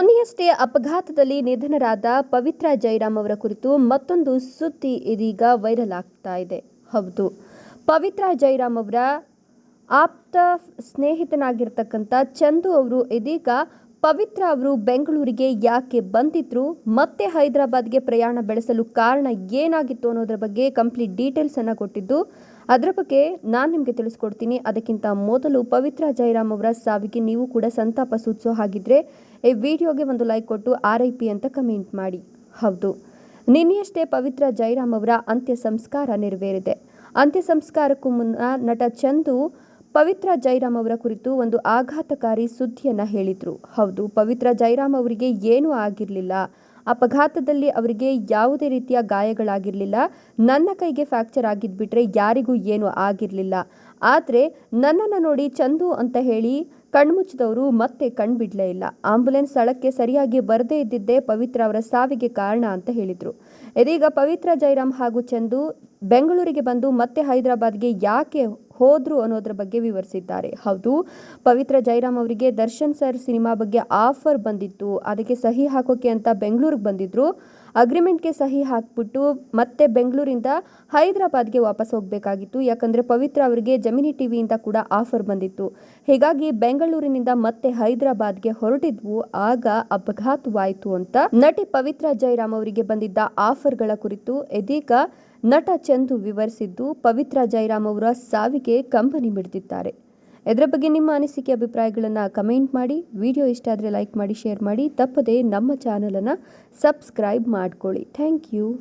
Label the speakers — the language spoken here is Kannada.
Speaker 1: ಮೊನ್ನೆಯಷ್ಟೇ ಅಪಘಾತದಲ್ಲಿ ನಿಧನರಾದ ಪವಿತ್ರ ಜೈರಾಮ್ ಅವರ ಕುರಿತು ಮತ್ತೊಂದು ಸುದ್ದಿ ಇದೀಗ ವೈರಲ್ ಆಗ್ತಾ ಇದೆ. ಹೌದು, ಪವಿತ್ರ ಜೈರಾಮ್ ಅವರ ಆಪ್ತ ಸ್ನೇಹಿತನಾಗಿರ್ತಕ್ಕಂಥ ಚಂದು ಅವರು ಇದೀಗ ಪವಿತ್ರ ಅವರು ಬೆಂಗಳೂರಿಗೆ ಯಾಕೆ ಬಂದಿದ್ರು, ಮತ್ತೆ ಹೈದರಾಬಾದ್ಗೆ ಪ್ರಯಾಣ ಬೆಳೆಸಲು ಕಾರಣ ಏನಾಗಿತ್ತು ಅನ್ನೋದ್ರ ಬಗ್ಗೆ ಕಂಪ್ಲೀಟ್ ಡೀಟೇಲ್ಸ್ ಅನ್ನ ಕೊಟ್ಟಿದ್ದು. ಅದರ ಬಗ್ಗೆ ನಾನು ನಿಮಗೆ ತಿಳಿಸ್ಕೊಡ್ತೀನಿ. ಅದಕ್ಕಿಂತ ಮೊದಲು ಪವಿತ್ರ ಜಯರಾಮ್ ಅವರ ಸಾವಿಗೆ ನೀವು ಕೂಡ ಸಂತಾಪ ಸೂಚಿಸೋ ಹಾಗಿದ್ರೆ ಈ ವಿಡಿಯೋಗೆ ಒಂದು ಲೈಕ್ ಕೊಟ್ಟು ಆರ್ ಐ ಪಿ ಅಂತ ಕಮೆಂಟ್ ಮಾಡಿ. ಹೌದು. ನಿನ್ನೆಯಷ್ಟೇ ಪವಿತ್ರ ಜಯರಾಮ್ ಅವರ ಅಂತ್ಯ ಸಂಸ್ಕಾರ ನೆರವೇರಿದೆ. ಅಂತ್ಯ ಸಂಸ್ಕಾರಕ್ಕೂ ಮುನ್ನ ನಟ ಚಂದು ಪವಿತ್ರ ಜೈರಾಮ್ ಅವರ ಕುರಿತು ಒಂದು ಆಘಾತಕಾರಿ ಸುದ್ದಿಯನ್ನು ಹೇಳಿದ್ರು. ಹೌದು, ಪವಿತ್ರ ಜೈರಾಮ್ ಅವರಿಗೆ ಏನೂ ಆಗಿರಲಿಲ್ಲ. ಅಪಘಾತದಲ್ಲಿ ಅವರಿಗೆ ಯಾವುದೇ ರೀತಿಯ ಗಾಯಗಳಾಗಿರಲಿಲ್ಲ. ನನ್ನ ಕೈಗೆ ಫ್ರ್ಯಾಕ್ಚರ್ ಆಗಿದ್ಬಿಟ್ರೆ ಯಾರಿಗೂ ಏನೂ ಆಗಿರಲಿಲ್ಲ. ಆದರೆ ನನ್ನನ್ನು ನೋಡಿ ಚಂದು ಅಂತ ಹೇಳಿ ಕಣ್ಮುಚ್ಚಿದವರು ಮತ್ತೆ ಕಣ್ಬಿಡ್ಲೇ ಇಲ್ಲ. ಆಂಬುಲೆನ್ಸ್ ಸ್ಥಳಕ್ಕೆ ಸರಿಯಾಗಿ ಬರದೇ ಇದ್ದಿದ್ದೇ ಪವಿತ್ರ ಅವರ ಸಾವಿಗೆ ಕಾರಣ ಅಂತ ಹೇಳಿದರು. ಇದೀಗ ಪವಿತ್ರ ಜೈರಾಮ್ ಹಾಗೂ ಚಂದು ಬೆಂಗಳೂರಿಗೆ ಬಂದು ಮತ್ತೆ ಹೈದರಾಬಾದ್ಗೆ ಯಾಕೆ ಹೋದ್ರು ಅನ್ನೋದ್ರ ಬಗ್ಗೆ ವಿವರಿಸಿದ್ದಾರೆ. ಹೌದು, ಪವಿತ್ರ ಜೈರಾಮ್ ಅವರಿಗೆ ದರ್ಶನ್ ಸರ್ ಸಿನಿಮಾ ಬಗ್ಗೆ ಆಫರ್ ಬಂದಿತ್ತು. ಅದಕ್ಕೆ ಸಹಿ ಹಾಕೋಕೆ ಅಂತ ಬೆಂಗಳೂರಿಗೆ ಬಂದಿದ್ರು. ಅಗ್ರಿಮೆಂಟ್ಗೆ ಸಹಿ ಹಾಕ್ಬಿಟ್ಟು ಮತ್ತೆ ಬೆಂಗಳೂರಿಂದ ಹೈದರಾಬಾದ್ಗೆ ವಾಪಸ್ ಹೋಗಬೇಕಾಗಿತ್ತು. ಯಾಕಂದರೆ ಪವಿತ್ರ ಅವರಿಗೆ ಜಮಿನಿ ಟಿವಿಯಿಂದ ಕೂಡ ಆಫರ್ ಬಂದಿತ್ತು. ಹೀಗಾಗಿ ಬೆಂಗಳೂರಿನಿಂದ ಮತ್ತೆ ಹೈದರಾಬಾದ್ಗೆ ಹೊರಟಿದ್ವು. ಆಗ ಅಪಘಾತವಾಯಿತು ಅಂತ ನಟಿ ಪವಿತ್ರ ಜೈರಾಮ್ ಅವರಿಗೆ ಬಂದಿದ್ದ ಆಫರ್ಗಳ ಕುರಿತು ಇದೀಗ ನಟ ಚಂದು ವಿವರಿಸಿದ್ದು, ಪವಿತ್ರ ಜೈರಾಮ್ ಅವರ ಸಾವಿಗೆ ಕಂಬನಿ ಮಿಡಿದಿದ್ದಾರೆ. ಇದರ ಬಗ್ಗೆ ನಿಮ್ಮ ಅನಿಸಿಕೆ, ಅಭಿಪ್ರಾಯಗಳನ್ನು ಕಮೆಂಟ್ ಮಾಡಿ. ವಿಡಿಯೋ ಇಷ್ಟ ಆದರೆ ಲೈಕ್ ಮಾಡಿ, ಶೇರ್ ಮಾಡಿ. ತಪ್ಪದೇ ನಮ್ಮ ಚಾನಲನ್ನು ಸಬ್ಸ್ಕ್ರೈಬ್ ಮಾಡ್ಕೊಳ್ಳಿ. Thank you.